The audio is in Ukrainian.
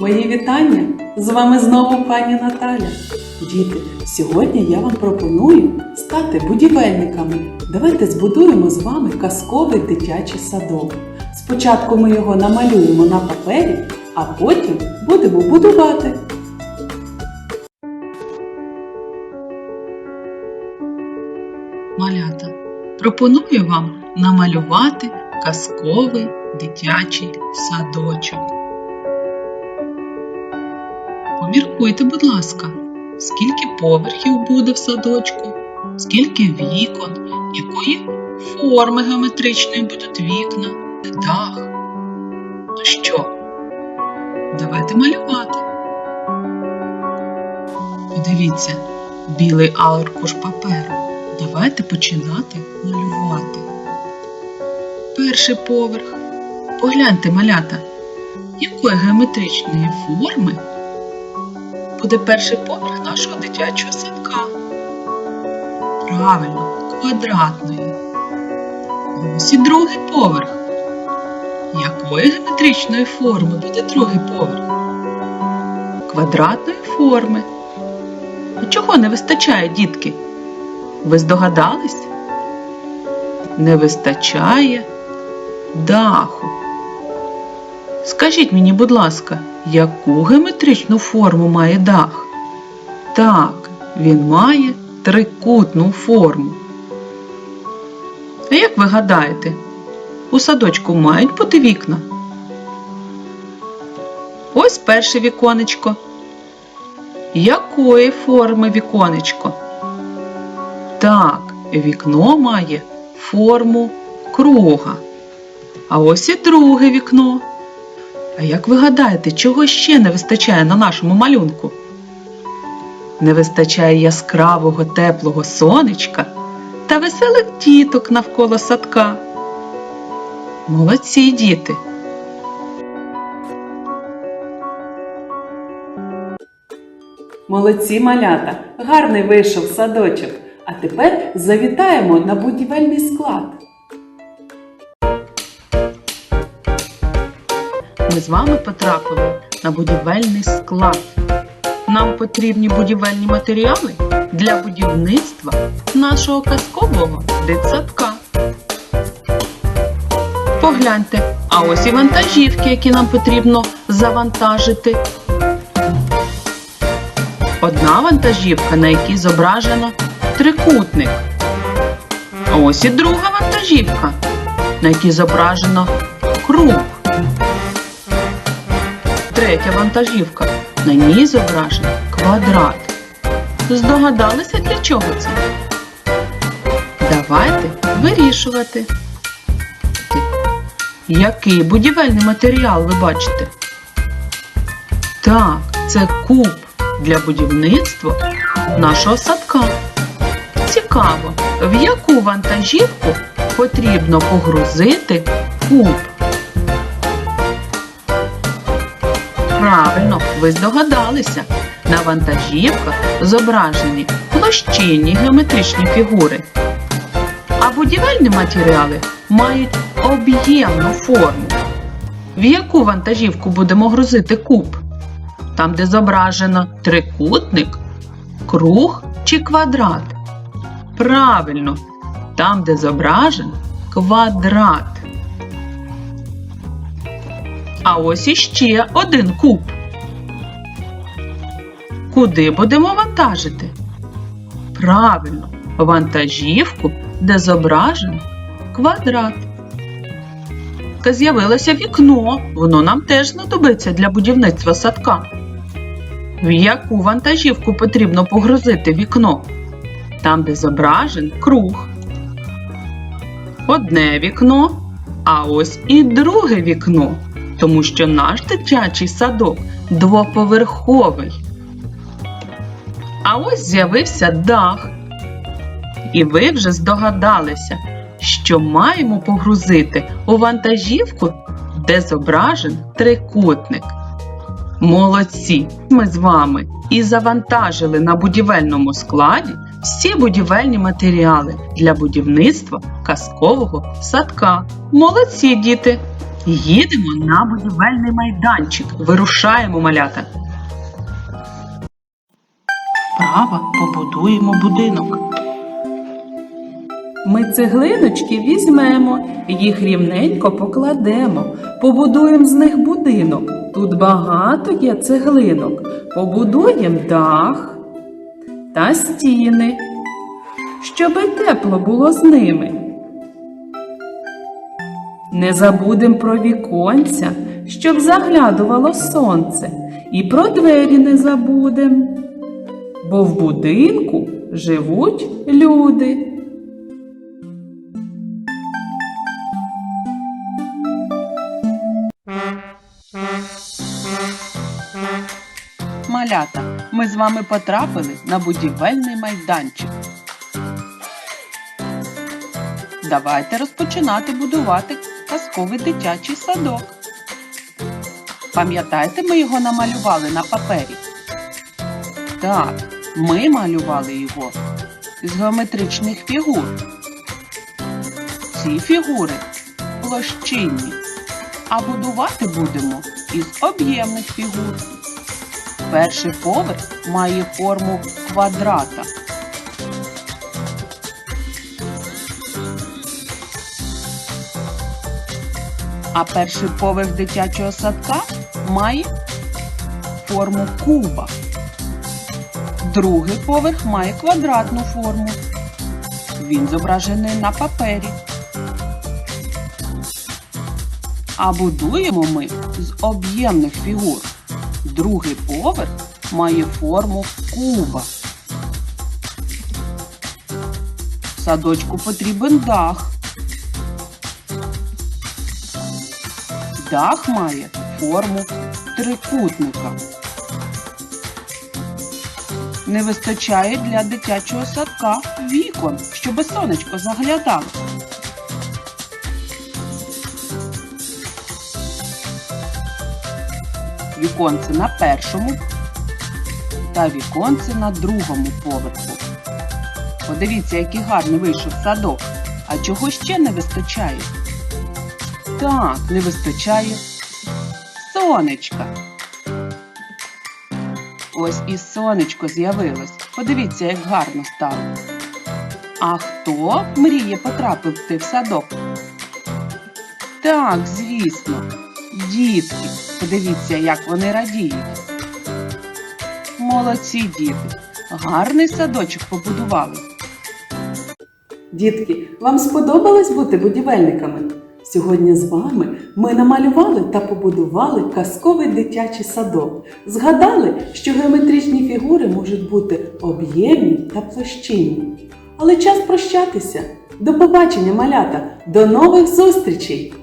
Мої вітання! З вами знову пані Наталя. Діти, сьогодні я вам пропоную стати будівельниками. Давайте збудуємо з вами казковий дитячий садок. Спочатку ми його намалюємо на папері, а потім будемо будувати. Малята, пропоную вам намалювати казковий дитячий садочок. Поміркуйте, будь ласка, скільки поверхів буде в садочку, скільки вікон, якої форми геометричної будуть вікна, дах. Ну що? Давайте малювати. Подивіться, білий аркуш паперу. Давайте починати малювати. Перший поверх. Погляньте, малята, якої геометричної форми буде перший поверх нашого дитячого садка. Правильно, квадратної. Ось і другий поверх. Якої геометричної форми буде другий поверх? Квадратної форми. А чого не вистачає, дітки? Ви здогадались? Не вистачає даху. Скажіть мені, будь ласка, яку геометричну форму має дах? Так, він має трикутну форму. А як ви гадаєте, у садочку мають бути вікна? Ось перше віконечко. Якої форми віконечко? Так, вікно має форму круга. А ось і друге вікно. А як ви гадаєте, чого ще не вистачає на нашому малюнку? Не вистачає яскравого теплого сонечка та веселих діток навколо садка. Молодці діти! Молодці малята! Гарний вийшов садочок. А тепер завітаємо на будівельний склад. Ми з вами потрапили на будівельний склад. Нам потрібні будівельні матеріали для будівництва нашого казкового дитсадка. Погляньте, а ось і вантажівки, які нам потрібно завантажити. Одна вантажівка, на якій зображено трикутник. А ось і друга вантажівка, на якій зображено круг. Третя вантажівка. На ній зображений квадрат. Здогадалися, для чого це? Давайте вирішувати. Який будівельний матеріал ви бачите? Так, це куб для будівництва нашого садка. Цікаво, в яку вантажівку потрібно погрузити куб? Правильно, ви здогадалися. На вантажівках зображені площинні геометричні фігури. А будівельні матеріали мають об'ємну форму. В яку вантажівку будемо грузити куб? Там, де зображено трикутник, круг чи квадрат? Правильно, там, де зображен квадрат. А ось іще один куб. Куди будемо вантажити? Правильно, вантажівку, де зображен квадрат. З'явилося вікно, воно нам теж знадобиться для будівництва садка. В яку вантажівку потрібно погрузити вікно? Там, де зображен круг. Одне вікно, а ось і друге вікно тому що наш дитячий садок двоповерховий. А ось з'явився дах. І ви вже здогадалися, що маємо погрузити у вантажівку, де зображен трикутник. Молодці! Ми з вами і завантажили на будівельному складі всі будівельні матеріали для будівництва казкового садка. Молодці, діти! Їдемо на будівельний майданчик. Вирушаємо малята. Вправо побудуємо будинок. Ми цеглиночки візьмемо, їх рівненько покладемо, побудуємо з них будинок. Тут багато є цеглинок. Побудуємо дах та стіни, щоби тепло було з ними. Не забудем про віконця, щоб заглядувало сонце, і про двері не забудем, бо в будинку живуть люди. Малята, ми з вами потрапили на будівельний майданчик. Давайте розпочинати будувати казковий дитячий садок. Пам'ятаєте, ми його намалювали на папері? Так, ми малювали його з геометричних фігур. Ці фігури площинні, а будувати будемо із об'ємних фігур. Перший поверх має форму квадрата. А перший поверх дитячого садка має форму куба. Другий поверх має квадратну форму. Він зображений на папері. А будуємо ми з об'ємних фігур. Другий поверх має форму куба. Садочку потрібен дах. Дах має форму трикутника. Не вистачає для дитячого садка вікон, щоби сонечко заглядало. Віконце на першому та віконце на другому поверху. Подивіться, який гарний вийшов садок. А чого ще не вистачає? Так, не вистачає сонечка. Ось і сонечко з'явилось. Подивіться, як гарно стало. А хто мріє потрапити в садок? Так, звісно, дітки. Подивіться, як вони радіють. Молодці діти. Гарний садочок побудували. Дітки, вам сподобалось бути будівельниками? Сьогодні з вами ми намалювали та побудували казковий дитячий садок. Згадали, що геометричні фігури можуть бути об'ємні та площинні. Але час прощатися. До побачення, малята! До нових зустрічей!